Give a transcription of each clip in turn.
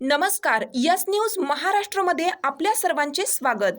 नमस्कार yes news महाराष्ट्रमध्ये आपल्या सर्वांचे स्वागत.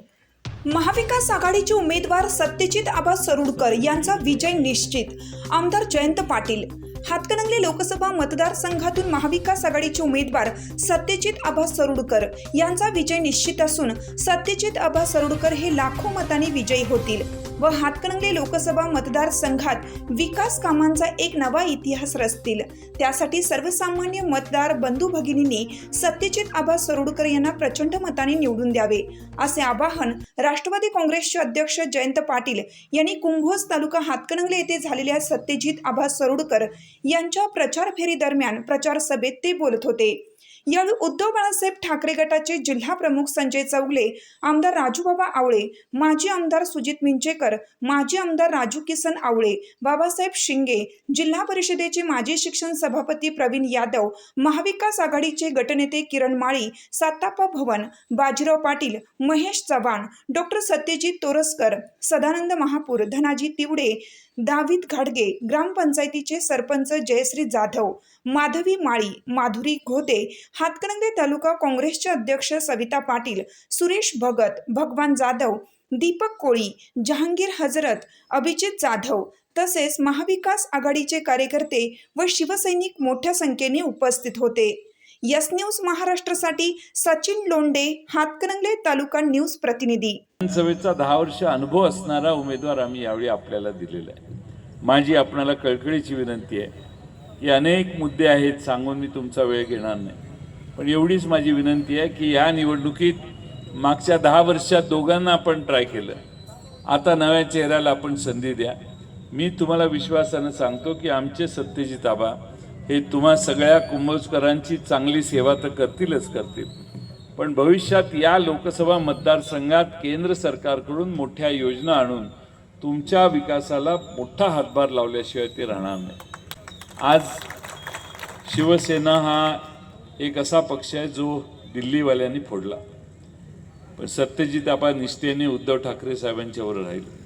महाविकास आघाडीचे उमेदवार सत्यजित आबा सरुडकर यांचा विजय निश्चित. आमदार जयंत पाटील हातकणंगले लोकसभा मतदारसंघातून महाविकास आघाडीचे उमेदवार सत्यजित आभा सरुडकर यांचा विजय निश्चित असून सत्यजित आभा सरुडकर हे लाखो मतांनी विजयी होतील व हातकणंगले लोकसभा मतदारसंघात विकास कामांचा एक नवा इतिहास रचतील. त्यासाठी सर्वसामान्य मतदार बंधू भगिनींनी सत्यजित आबा सरोडकर यांना प्रचंड मताने निवडून द्यावे असे आवाहन राष्ट्रवादी काँग्रेसचे अध्यक्ष जयंत पाटील यांनी कुंभोज तालुका हातकणंगले येथे झालेल्या सत्यजित आबा सरोडकर यांच्या प्रचार फेरी दरम्यान प्रचार सभेत ते बोलत होते. यावेळी उद्धव बाळासाहेब ठाकरे गटाचे जिल्हा प्रमुख संजय चौगले आमदार राजूबाबा आवळे माजी आमदार सुजित मिंचेकर माजी आमदार राजू किसन आवळे बाबासाहेब शिंगे जिल्हा परिषदेचे माजी शिक्षण सभापती प्रवीण यादव महाविकास आघाडीचे गटनेते किरण माळी सातापा भवन बाजीराव पाटील महेश चव्हाण डॉक्टर सत्यजित तोरसकर सदानंद महापूर धनाजी तिवडे दावीद घाडगे ग्रामपंचायतीचे सरपंच जयश्री जाधव माधवी माळी माधुरी घोते हातकणंगले तालुका काँग्रेसचे अध्यक्ष सविता पाटील सुरेश भगत भगवान जाधव दीपक कोळी जहांगीर हजरत अभिजित जाधव तसेच महाविकास आघाडीचे कार्यकर्ते व शिवसैनिक मोठ्या संख्येने उपस्थित होते. यस न्यूज महाराष्ट्रासाठी सचिन लोंडे हातकणंगले तालुका न्यूज प्रतिनिधी. विधानसभेचा दहा वर्ष अनुभव असणारा उमेदवार आम्ही यावेळी आपल्याला दिलेला आहे. माझी आपणाला कळकळीची विनंती आहे की अनेक मुद्दे आहेत सांगून मी तुमचा वेळ घेणार नाही. पण एवढीच माझी विनंती आहे की या निवडणुकीत मागच्या दहा वर्षात दोघांना आपण ट्राय केलं. आता नव्या चेहऱ्याला आपण संधी द्या. मी तुम्हाला विश्वासानं सांगतो की आमचे सत्यजित आबा हे तुम्हा सगळ्या कुंभोजकरांची चांगली सेवा तर करतीलच करतील. पण भविष्यात या लोकसभा मतदारसंघात केंद्र सरकारकडून मोठ्या योजना आणून तुमच्या विकासाला मोठा हातभार लावल्याशिवाय ते राहणार नाही. आज शिवसेना हा एक असा पक्ष आहे जो दिल्लीवाल्यांनी फोडला. पण सत्यजित आपा निष्ठेने उद्धव ठाकरे साहेबांच्यावर राहील.